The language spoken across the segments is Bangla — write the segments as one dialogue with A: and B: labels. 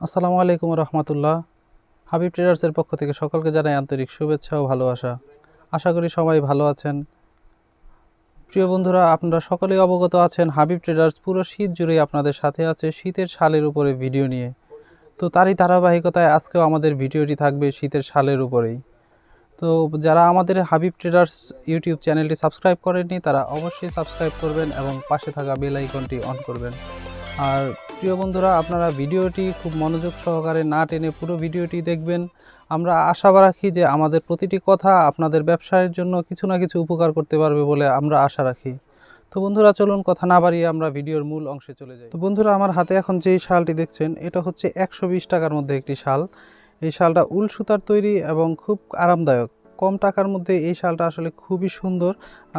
A: আসসালামু আলাইকুম রহমতুল্লাহ। হাবিব ট্রেডার্সের পক্ষ থেকে সকলকে জানাই আন্তরিক শুভেচ্ছা ও ভালোবাসা। আশা করি সবাই ভালো আছেন। প্রিয় বন্ধুরা, আপনারা সকলেই অবগত আছেন, হাবিব ট্রেডার্স পুরো শীত জুড়েই আপনাদের সাথে আছে শীতের শালের উপরে ভিডিও নিয়ে। তো তারই ধারাবাহিকতায় আজকেও আমাদের ভিডিওটি থাকবে শীতের শালের উপরেই। তো যারা আমাদের হাবিব ট্রেডার্স ইউটিউব চ্যানেলটি সাবস্ক্রাইব করেননি, তারা অবশ্যই সাবস্ক্রাইব করবেন এবং পাশে থাকা বেল আইকনটি অন করবেন। আর প্রিয় বন্ধুরা, আপনারা ভিডিওটি খুব মনোযোগ সহকারে না টেনে পুরো ভিডিওটি দেখবেন। আমরা আশা রাখি যে আমাদের প্রতিটি কথা আপনাদের ব্যবসায়ের জন্য কিছু না কিছু উপকার করতে পারবে বলে আমরা আশা রাখি। তো বন্ধুরা, চলুন কথা না বাড়িয়ে আমরা ভিডিওর মূল অংশে চলে যাই। তো বন্ধুরা, আমার হাতে এখন যেই শালটি দেখছেন, এটা হচ্ছে একশো বিশ টাকার মধ্যে একটি শাল। এই শালটা উল সুতার তৈরি এবং খুব আরামদায়ক। কম টাকার মধ্যে এই শালটা আসলে খুবই সুন্দর।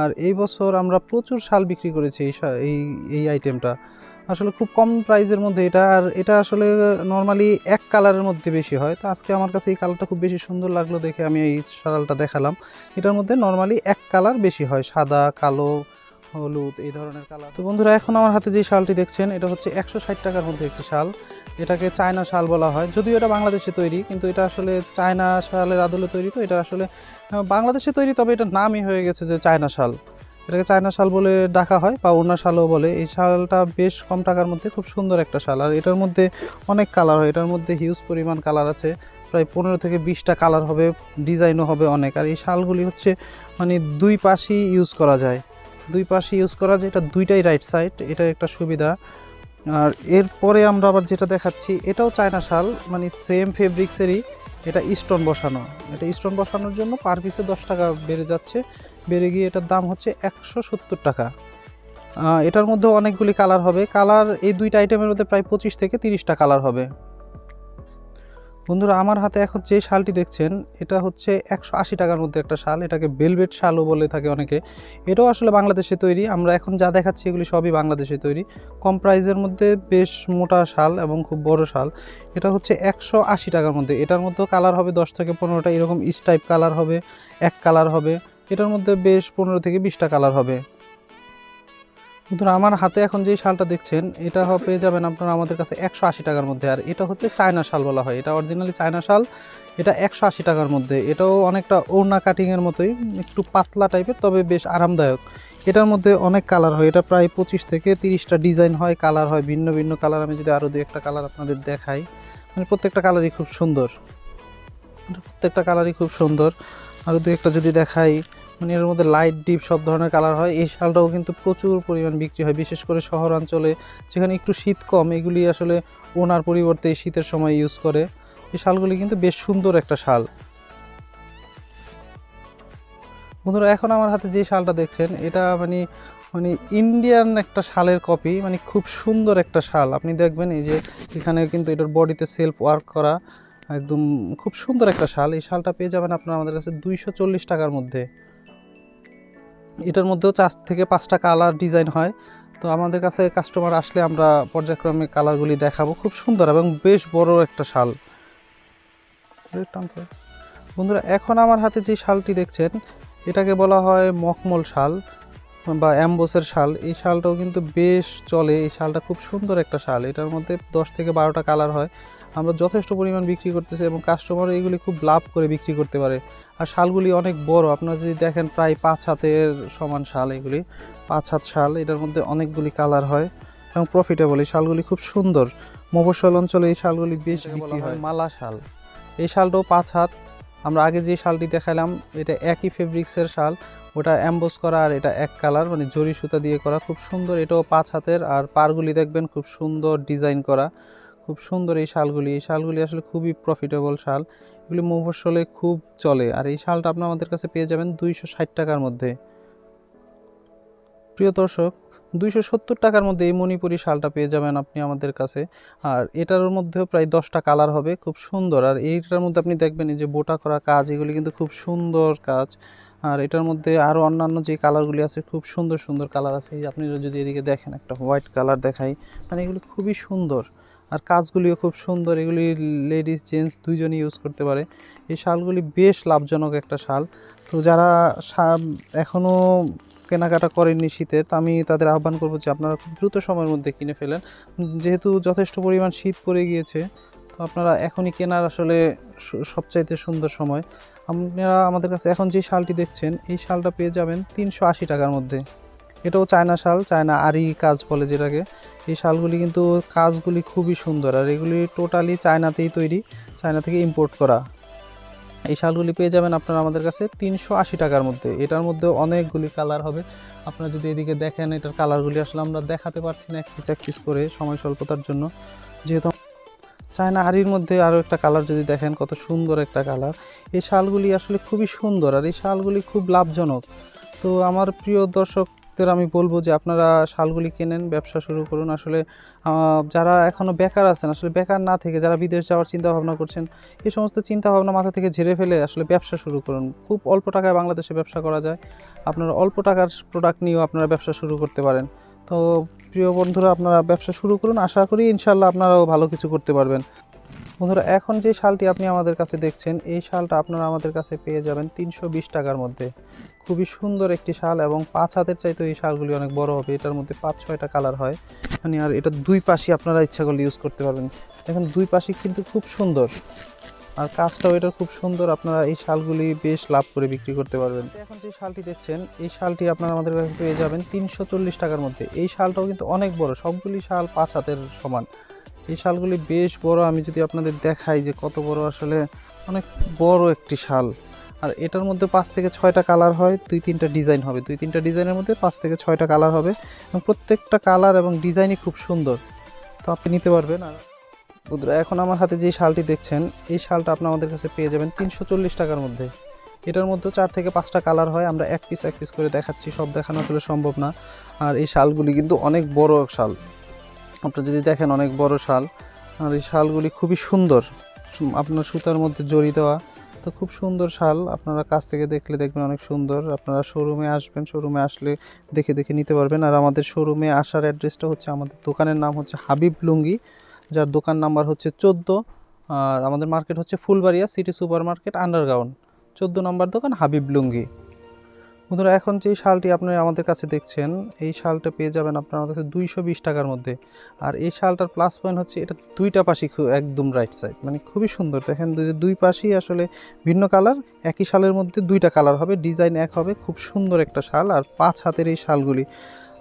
A: আর এই বছর আমরা প্রচুর শাল বিক্রি করেছি এই এই আইটেমটা আসলে খুব কম প্রাইসের মধ্যে এটা, আর এটা আসলে নর্মালি এক কালারের মধ্যে বেশি হয়। তো আজকে আমার কাছে এই কালারটা খুব বেশি সুন্দর লাগল দেখে আমি এই শালটা দেখালাম। এটার মধ্যে নর্মালি এক কালার বেশি হয়, সাদা, কালো, হলুদ এই ধরনের কালার তো বন্ধুরা, এখন আমার হাতে যে শালটি দেখছেন, এটা হচ্ছে একশো ষাট টাকার মধ্যে একটি শাল। এটাকে চায়না শাল বলা হয়। যদিও এটা বাংলাদেশে তৈরি, কিন্তু এটা আসলে চায়না শালের আদলে তৈরি। তো এটা আসলে বাংলাদেশে তৈরি, তবে এটা নামই হয়ে গেছে যে চায়না শাল। এটাকে চায়না শাল বলে ডাকা হয় বা ওড়না শালও বলে। এই শালটা বেশ কম টাকার মধ্যে খুব সুন্দর একটা শাল। আর এটার মধ্যে অনেক কালার হয়। এটার মধ্যে হিউজ পরিমাণ কালার আছে। প্রায় পনেরো থেকে বিশটা কালার হবে, ডিজাইনও হবে অনেক। আর এই শালগুলি হচ্ছে মানে দুই পাশেই ইউজ করা যায়। দুই পাশে ইউজ করা যায়। এটা দুইটাই রাইট সাইড এটা একটা সুবিধা। আর এরপরে আমরা আবার যেটা দেখাচ্ছি, এটাও চায়না শাল মানে সেম ফেব্রিক্সেরই এটা স্টোন বসানো। এটা স্টোন বসানোর জন্য পার পিসে দশ টাকা বেড়ে যাচ্ছে। বেড়ে গিয়ে এটার দাম হচ্ছে একশো সত্তর টাকা। এটার মধ্যে অনেকগুলি কালার হবে। কালার, এই দুইটা আইটেমের মধ্যে প্রায় পঁচিশ থেকে তিরিশটা কালার হবে। বন্ধুরা, আমার হাতে এখন যে শালটি দেখছেন, এটা হচ্ছে একশো আশি টাকার মধ্যে একটা শাল। এটাকে বেলভেট শালও বলে থাকে অনেকে। এটাও আসলে বাংলাদেশে তৈরি। আমরা এখন যা দেখাচ্ছি, এগুলি সবই বাংলাদেশে তৈরি। কম প্রাইজের মধ্যে বেশ মোটা শাল এবং খুব বড় শাল। এটা হচ্ছে একশো আশি টাকার মধ্যে। এটার মধ্যেও কালার হবে দশ থেকে পনেরোটা। এরকম স্টাইপ কালার হবে, এক কালার হবে। এটার মধ্যে বেশ পনেরো থেকে বিশটা কালার হবে। বন্ধুরা আমার হাতে এখন যে শালটা দেখছেন, এটা পেয়ে যাবেন আপনারা আমাদের কাছে একশো আশি টাকার মধ্যে। আর এটা হচ্ছে চায়না শাল বলা হয়। এটা অরিজিনালি চায়না শাল, এটা একশো আশি টাকার মধ্যে। এটাও অনেকটা ওড়না কাটিংয়ের মতোই, একটু পাতলা টাইপের তবে বেশ আরামদায়ক। এটার মধ্যে অনেক কালার হয়। এটা প্রায় পঁচিশ থেকে তিরিশটা ডিজাইন হয়, কালার হয়, ভিন্ন ভিন্ন কালার। আমি যদি আরও দু একটা কালার আপনাদের দেখাই মানে প্রত্যেকটা কালারই খুব সুন্দর। প্রত্যেকটা কালারই খুব সুন্দর। আরও দু একটা যদি দেখাই মানে এর মধ্যে লাইট ডিপ সব ধরনের কালার হয়। এই শালটাও কিন্তু প্রচুর পরিমাণ বিক্রি হয়। বিশেষ করে শহরাঞ্চলে যেখানে একটু শীত কম, এগুলি আসলে ওনার পরিবর্তে শীতের সময় ইউজ করে। এই শালগুলি কিন্তু বেশ সুন্দর একটা শাল। বন্ধুরা, এখন আমার হাতে যে শালটা দেখছেন, এটা মানে মানে ইন্ডিয়ান একটা শালের কপি মানে খুব সুন্দর একটা শাল। আপনি দেখবেন এই যে এখানে কিন্তু এটার বডিতে সেলফ ওয়ার্ক করা, একদম খুব সুন্দর একটা শাল। এই শালটা পেয়ে যাবেন আপনারা আমাদের কাছে দুইশো চল্লিশ টাকার মধ্যে। এটার মধ্যেও চার থেকে পাঁচটা কালার ডিজাইন হয়। তো আমাদের কাছে কাস্টমার আসলে আমরা পর্যায়ক্রমে কালারগুলি দেখাবো। খুব সুন্দর এবং বেশ বড় একটা শাল। বন্ধুরা, এখন আমার হাতে যে শালটি দেখছেন, এটাকে বলা হয় মখমল শাল বা অ্যাম্বোসের শাল। এই শালটাও কিন্তু বেশ চলে। এই শালটা খুব সুন্দর একটা শাল। এটার মধ্যে দশ থেকে বারোটা কালার হয়। আমরা যথেষ্ট পরিমাণ বিক্রি করতেছি এবং কাস্টমার এগুলি খুব লাভ করে বিক্রি করতে পারে। আর শালগুলি অনেক বড় আপনারা যদি দেখেন প্রায় পাঁচ হাতের সমান শাল এগুলি পাঁচ হাত শাল এটার মধ্যে অনেকগুলি কালার হয় এবং প্রফিটেবল এই শালগুলি খুব সুন্দর। মফস্বল অঞ্চলে এই শালগুলি বেশ বিক্রি হয় মালা শাল। এই শালটাও পাঁচ হাত। আমরা আগে যে শালটি দেখালাম এটা একই ফেব্রিক্সের শাল। ওটা অ্যাম্বোস করা আর এটা এক কালার মানে জরি সুতা দিয়ে করা। খুব সুন্দর এটাও পাঁচ হাতের। আর পারগুলি দেখবেন খুব সুন্দর ডিজাইন করা। খুব সুন্দর এই শালগুলি। এই শালগুলি আসলে খুবই প্রফিটেবল শাল। এগুলি মফস্বলে খুব চলে। আর এই শালটা আপনার আমাদের কাছে পেয়ে যাবেন দুইশো ষাট টাকার মধ্যে। প্রিয় দর্শক, দুইশো সত্তর টাকার মধ্যে এই মণিপুরি শালটা পেয়ে যাবেন আপনি আমাদের কাছে। আর এটার মধ্যেও প্রায় দশটা কালার হবে, খুব সুন্দর। আর এইটার মধ্যে আপনি দেখবেন যে বোটা করা কাজ, এগুলি কিন্তু খুব সুন্দর কাজ। আর এটার মধ্যে আরও অন্যান্য যে কালারগুলি আছে, খুব সুন্দর সুন্দর কালার আছে। আপনি যদি এদিকে দেখেন একটা হোয়াইট কালার দেখাই মানে এগুলি খুবই সুন্দর। আর কাজগুলিও খুব সুন্দর। এগুলি লেডিস, জেন্টস দুইজনই ইউজ করতে পারে। এই শালগুলি বেশ লাভজনক একটা শাল। তো যারা এখনও কেনাকাটা করেননি শীতের, তা আমি তাদের আহ্বান করব যে আপনারা খুব দ্রুত সময়ের মধ্যে কিনে ফেলেন। যেহেতু যথেষ্ট পরিমাণ শীত পড়ে গিয়েছে, তো আপনারা এখনই কেনার আসলে সবচাইতে সুন্দর সময়। আপনারা আমাদের কাছে এখন যে শালটি দেখছেন, এই শালটা পেয়ে যাবেন তিনশো আশি টাকার মধ্যে। এটাও চায়না শাল, চায়না আরি কাজ বলে যেটাকে। এই শালগুলি কিন্তু কাজগুলি খুবই সুন্দর, আর এগুলি টোটালি চায়নাতেই তৈরি, চায়না থেকে ইম্পোর্ট করা। এই শালগুলি পেয়ে যাবেন আপনারা আমাদের কাছে তিনশো আশি টাকার মধ্যে। এটার মধ্যে অনেকগুলি কালার হবে। আপনারা যদি এদিকে দেখেন, এটার কালারগুলি আসলে আমরা দেখাতে পারছি না, এক পিস এক পিস করে সময় স্বল্পতার জন্য। যেহেতু চায়না আরির মধ্যে আরও একটা কালার যদি দেখেন, কত সুন্দর একটা কালার। এই শালগুলি আসলে খুবই সুন্দর, আর এই শালগুলি খুব লাভজনক। তো আমার প্রিয় দর্শকদের আমি বলব যে আপনারা শালগুলি কেনেন, ব্যবসা শুরু করুন। আসলে যারা এখনও বেকার আছেন, আসলে বেকার না থেকে যারা বিদেশ যাওয়ার চিন্তা ভাবনা করছেন এই সমস্ত চিন্তা ভাবনা মাথা থেকে ঝেড়ে ফেলে আসলে ব্যবসা শুরু করুন। খুব অল্প টাকায় বাংলাদেশে ব্যবসা করা যায়। আপনারা অল্প টাকার প্রোডাক্ট নিয়েও আপনারা ব্যবসা শুরু করতে পারেন। তো, প্রিয় বন্ধুরা, আপনারা ব্যবসা শুরু করুন। আশা করি ইনশাল্লাহ আপনারাও ভালো কিছু করতে পারবেন। বন্ধুরা, এখন যে শালটি আপনি আমাদের কাছে দেখছেন, এই শালটা আপনারা আমাদের কাছে পেয়ে যাবেন তিনশো বিশ টাকার মধ্যে। খুবই সুন্দর একটি শাল এবং পাঁচ হাতের চাইতে এই শালগুলি অনেক বড় হবে। এটার মধ্যে পাঁচ, ছয়টা কালার হয়। মানে আর এটা দুই পাশই আপনারা ইচ্ছা করলে ইউজ করতে পারবেন। দেখেন, দুই পাশই কিন্তু খুব সুন্দর। আর কাজটাও এটা খুব সুন্দর। আপনারা এই শালগুলি বেশ লাভ করে বিক্রি করতে পারবেন। এখন যে শালটি দেখছেন, এই শালটি আপনারা আমাদের কাছে পেয়ে যাবেন তিনশো চল্লিশ টাকার মধ্যে। এই শালটাও কিন্তু অনেক বড়। সবগুলি শাল পাঁচ হাতের সমান। এই শালগুলি বেশ বড়। আমি যদি আপনাদের দেখাই যে কত বড় আসলে, অনেক বড় একটি শাল। আর এটার মধ্যে পাঁচ থেকে ছয়টা কালার হয়, দুই তিনটা ডিজাইন হবে। দুই তিনটা ডিজাইনের মধ্যে পাঁচ থেকে ছয়টা কালার হবে এবং প্রত্যেকটা কালার এবং ডিজাইনই খুব সুন্দর। তো আপনি নিতে পারবেন। আর বন্ধুরা, এখন আমার হাতে যে শালটি দেখছেন, এই শালটা আপনি আমাদের কাছে পেয়ে যাবেন তিনশো চল্লিশ টাকার মধ্যে। এটার মধ্যে চার থেকে পাঁচটা কালার হয়। আমরা এক পিস এক পিস করে দেখাচ্ছি। সব দেখানো আসলে সম্ভব না। আর এই শালগুলি কিন্তু অনেক বড় শাল। আপনারা যদি দেখেন অনেক বড় শাল, আর এই শালগুলি খুবই সুন্দর। আপনার সুতার মধ্যে জড়ি দেওয়া। তো খুব সুন্দর শাল। আপনারা কাছ থেকে দেখলে দেখবেন অনেক সুন্দর। আপনারা শোরুমে আসবেন, শোরুমে আসলে দেখে দেখে নিতে পারবেন। আর আমাদের শোরুমে আসার অ্যাড্রেসটা হচ্ছে, আমাদের দোকানের নাম হচ্ছে হাবিব লুঙ্গি, যার দোকান নাম্বার হচ্ছে চোদ্দ। আর আমাদের মার্কেট হচ্ছে Phulbaria city super market underground. চোদ্দ নম্বর দোকান হাবিব লুঙ্গি। বন্ধুরা, এখন যে শালটি আপনারা আমাদের কাছে দেখছেন, এই শালটা পেয়ে যাবেন আপনার আমাদের কাছে দুইশো বিশ টাকার মধ্যে। আর এই শালটার প্লাস পয়েন্ট হচ্ছে, এটা দুইটা পাশই একদম রাইট সাইড মানে খুবই সুন্দর। দেখেন, দুই পাশেই আসলে ভিন্ন কালার একই শালের মধ্যে দুইটা কালার হবে ডিজাইন এক হবে, খুব সুন্দর একটা শাল। আর পাঁচ হাতের এই শালগুলি,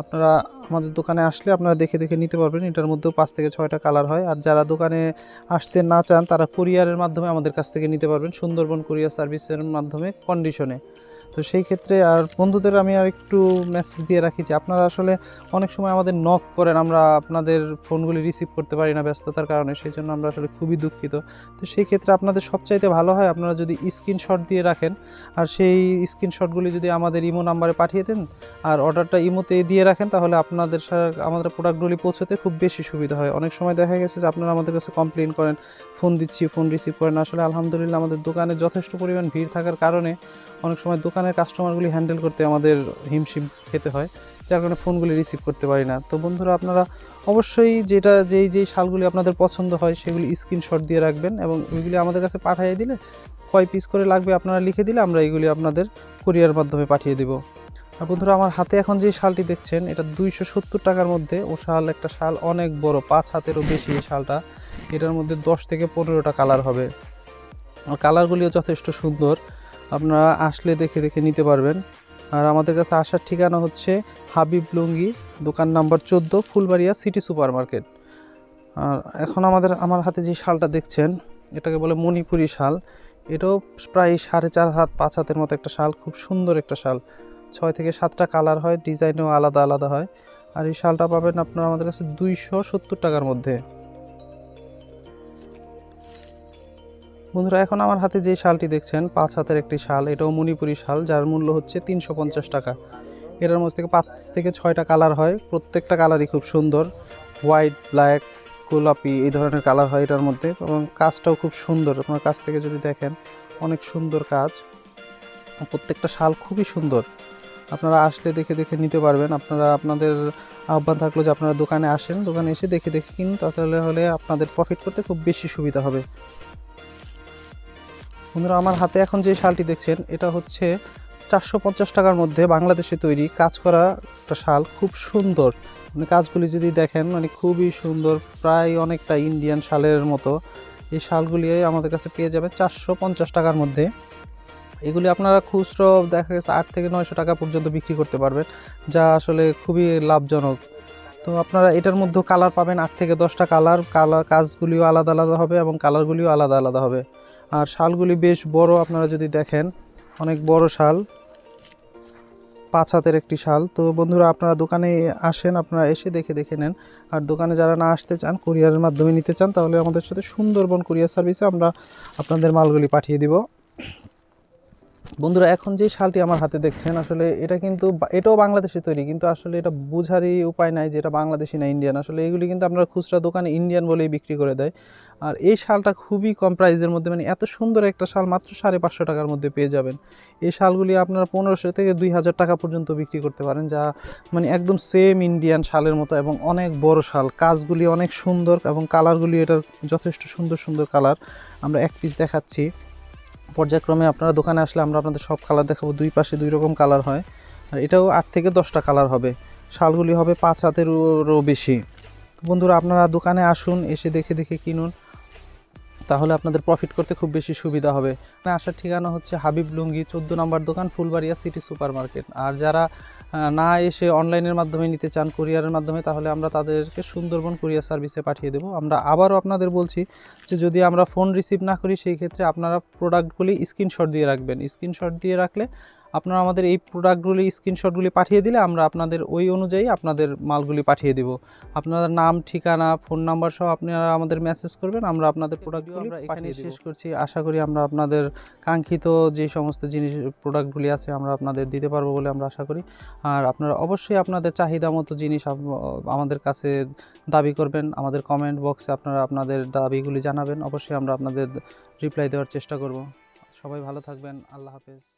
A: আপনারা আমাদের দোকানে আসলে আপনারা দেখে দেখে নিতে পারবেন, এটার মধ্যেও পাঁচ থেকে ছয়টা কালার হয়। আর যারা দোকানে আসতে না চান, তারা কুরিয়ারের মাধ্যমে আমাদের কাছ থেকে নিতে পারবেন, সুন্দরবন কুরিয়ার সার্ভিসের মাধ্যমে কন্ডিশনে তো সেই ক্ষেত্রে আর বন্ধুদের আমি আর একটু মেসেজ দিয়ে রাখি যে আপনারা আসলে অনেক সময় আমাদের নক করেন, আমরা আপনাদের ফোনগুলি রিসিভ করতে পারি না ব্যস্ততার কারণে, সেই জন্য আমরা আসলে খুবই দুঃখিত। তো সেই ক্ষেত্রে আপনাদের সবচাইতে ভালো হয় আপনারা যদি স্ক্রিনশট দিয়ে রাখেন, আর সেই স্ক্রিনশটগুলি যদি আমাদের ইমো নাম্বারে পাঠিয়ে দেন, আর অর্ডারটা ইমোতে দিয়ে রাখেন, তাহলে আপনাদের আমাদের প্রোডাক্টগুলি পৌঁছতে খুব বেশি সুবিধা হয়। অনেক সময় দেখা গেছে যে আপনারা আমাদের কাছে কমপ্লেন করেন ফোন দিচ্ছি ফোন রিসিভ করেন। না। আসলে আলহামদুলিল্লাহ আমাদের দোকানে যথেষ্ট পরিমাণ ভিড় থাকার কারণে অনেক সময় দোকানের কাস্টমারগুলি হ্যান্ডেল করতে আমাদের হিমশিম খেতে হয়, যার কারণে ফোনগুলি রিসিভ করতে পারি না। তো বন্ধুরা, আপনারা অবশ্যই যেটা যেই যেই শালগুলি আপনাদের পছন্দ হয়, সেগুলি স্ক্রিনশট দিয়ে রাখবেন এবং ওইগুলি আমাদের কাছে পাঠিয়ে দিলে কয় পিস করে লাগবে আপনারা লিখে দিলে আমরা এগুলি আপনাদের কুরিয়ার মাধ্যমে পাঠিয়ে দেব। আর বন্ধুরা, আমার হাতে এখন যে শালটি দেখছেন, এটা দুইশো সত্তর টাকার মধ্যে। ও শাল একটা শাল অনেক বড়, পাঁচ হাতেরও বেশি এই শালটা। এটার মধ্যে দশ থেকে পনেরোটা কালার হবে। আর কালারগুলিও যথেষ্ট সুন্দর। আপনারা আসলে দেখে দেখে নিতে পারবেন। আর আমাদের কাছে আসার ঠিকানা হচ্ছে হাবিব লুঙ্গি, দোকান নাম্বার চোদ্দ, ফুলবাড়িয়া সিটি সুপার মার্কেট আর এখন আমাদের, আমার হাতে যে শালটা দেখছেন, এটাকে বলে মণিপুরি শাল। এটাও প্রায় সাড়ে চার হাত, পাঁচ হাতের মতো একটা শাল, খুব সুন্দর একটা শাল। ছয় থেকে সাতটা কালার হয়, ডিজাইনও আলাদা আলাদা হয়। আর এই শালটা পাবেন আপনারা আমাদের কাছে দুইশো সত্তর টাকার মধ্যে। বন্ধুরা, এখন আমার হাতে যে শালটি দেখছেন, পাঁচ হাতের একটি শাল, এটাও মণিপুরি শাল, যার মূল্য হচ্ছে তিনশো পঞ্চাশ টাকা। এটার মধ্যে থেকে পাঁচ থেকে ছয়টা কালার হয়, প্রত্যেকটা কালারই খুব সুন্দর। হোয়াইট ব্ল্যাক গোলাপি, এই ধরনের কালার হয় এটার মধ্যে এবং কাজটাও খুব সুন্দর। আপনার কাছ থেকে যদি দেখেন, অনেক সুন্দর কাজ। প্রত্যেকটা শাল খুবই সুন্দর। আপনারা আসলে দেখে দেখে নিতে পারবেন। আপনারা, আপনাদের আহ্বান থাকল যে আপনারা দোকানে আসেন, দোকানে এসে দেখে দেখে কিনুন, তাহলে হলে আপনাদের প্রফিট করতে খুব বেশি সুবিধা হবে। বন্ধুরা, আমার হাতে এখন যে শালটি দেখছেন, এটা হচ্ছে চারশো পঞ্চাশ টাকার মধ্যে বাংলাদেশে তৈরি কাজ করা একটা শাল, খুব সুন্দর। মানে কাজগুলি যদি দেখেন মানে খুবই সুন্দর, প্রায় অনেকটা ইন্ডিয়ান শালের মতো। এই শালগুলি আমাদের কাছে পেয়ে যাবে চারশো পঞ্চাশ টাকার মধ্যে। এগুলি আপনারা খুচরো, দেখা গেছে আট থেকে নয়শো টাকা পর্যন্ত বিক্রি করতে পারবেন, যা আসলে খুবই লাভজনক। তো আপনারা এটার মধ্যেও কালার পাবেন আট থেকে দশটা কালার। কালার, কাজগুলিও আলাদা আলাদা হবে এবং কালারগুলিও আলাদা আলাদা হবে। আর শালগুলি বেশ বড়, আপনারা যদি দেখেন, অনেক বড় শাল, পাঁচ হাতের একটি শাল। তো বন্ধুরা, আপনারা দোকানে আসেন, আপনারা এসে দেখে দেখে নেন। আর দোকানে যারা না আসতে চান, কুরিয়ারের মাধ্যমে নিতে চান, তাহলে আমাদের সাথে সুন্দরবন কুরিয়ার সার্ভিসে আমরা আপনাদের মালগুলি পাঠিয়ে দিব। বন্ধুরা, এখন যে শালটি আমার হাতে দেখছেন, আসলে এটা কিন্তু এটাও বাংলাদেশে তৈরি, কিন্তু আসলে এটা বোঝারই উপায় নাই যে এটা বাংলাদেশি না ইন্ডিয়ান আসলে এগুলি কিন্তু আপনারা খুচরা দোকানে ইন্ডিয়ান বলেই বিক্রি করে দেয়। আর এই শালটা খুবই কম প্রাইসের মধ্যে মানে এত সুন্দর একটা শাল, মাত্র সাড়ে পাঁচশো টাকার মধ্যে পেয়ে যাবেন। এই শালগুলি আপনারা পনেরোশো থেকে দুই হাজার টাকা পর্যন্ত বিক্রি করতে পারেন, যা মানে একদম সেম ইন্ডিয়ান শালের মতো এবং অনেক বড় শাল। কাজগুলি অনেক সুন্দর এবং কালারগুলি এটার যথেষ্ট সুন্দর সুন্দর কালার আমরা এক পিস দেখাচ্ছি। পর্যায়ক্রমে আপনারা দোকানে আসলে আমরা আপনাদের সব কালার দেখাবো। দুই পাশে দুই রকম কালার হয়। আর এটাও আট থেকে দশটা কালার হবে। শালগুলি হবে পাঁচ হাতেরও বেশি। তো বন্ধুরা আপনারা দোকানে আসুন, এসে দেখে দেখে কিনুন। তাহলে আপনাদের প্রফিট করতে খুব বেশি সুবিধা হবে। না, আসার ঠিকানা হচ্ছে হাবিব লুঙ্গি, চোদ্দ নম্বর দোকান, ফুলবাড়িয়া সিটি সুপার মার্কেট আর যারা না এসে অনলাইনের মাধ্যমে নিতে চান কুরিয়ারের মাধ্যমে, তাহলে আমরা তাদেরকে সুন্দরবন কুরিয়ার সার্ভিসে পাঠিয়ে দেবো। আমরা আবারও আপনাদের বলছি যে, যদি আমরা ফোন রিসিভ না করি, সেই ক্ষেত্রে আপনারা প্রোডাক্টগুলি স্ক্রিনশট দিয়ে রাখবেন। স্ক্রিনশট দিয়ে রাখলে আপনারা আমাদের এই প্রোডাক্টগুলি স্ক্রিনশটগুলি পাঠিয়ে দিলে আমরা আপনাদের ওই অনুযায়ী আপনাদের মালগুলি পাঠিয়ে দেব। আপনাদের নাম ঠিকানা ফোন নাম্বার সহ আপনারা আমাদের মেসেজ করবেন আমরা আপনাদের প্রোডাক্টগুলি আমরা এখানে শেষ করছি। আশা করি আমরা আপনাদের কাঙ্ক্ষিত যে সমস্ত জিনিস প্রোডাক্টগুলি আছে আমরা আপনাদের দিতে পারব বলে আমরা আশা করি। আর আপনারা অবশ্যই আপনাদের চাহিদা মতো জিনিস আমাদের কাছে দাবি করবেন। আমাদের কমেন্ট বক্সে আপনারা আপনাদের দাবিগুলি জানাবেন। অবশ্যই আমরা আপনাদের রিপ্লাই দেওয়ার চেষ্টা করব। সবাই ভালো থাকবেন। আল্লাহ হাফেজ।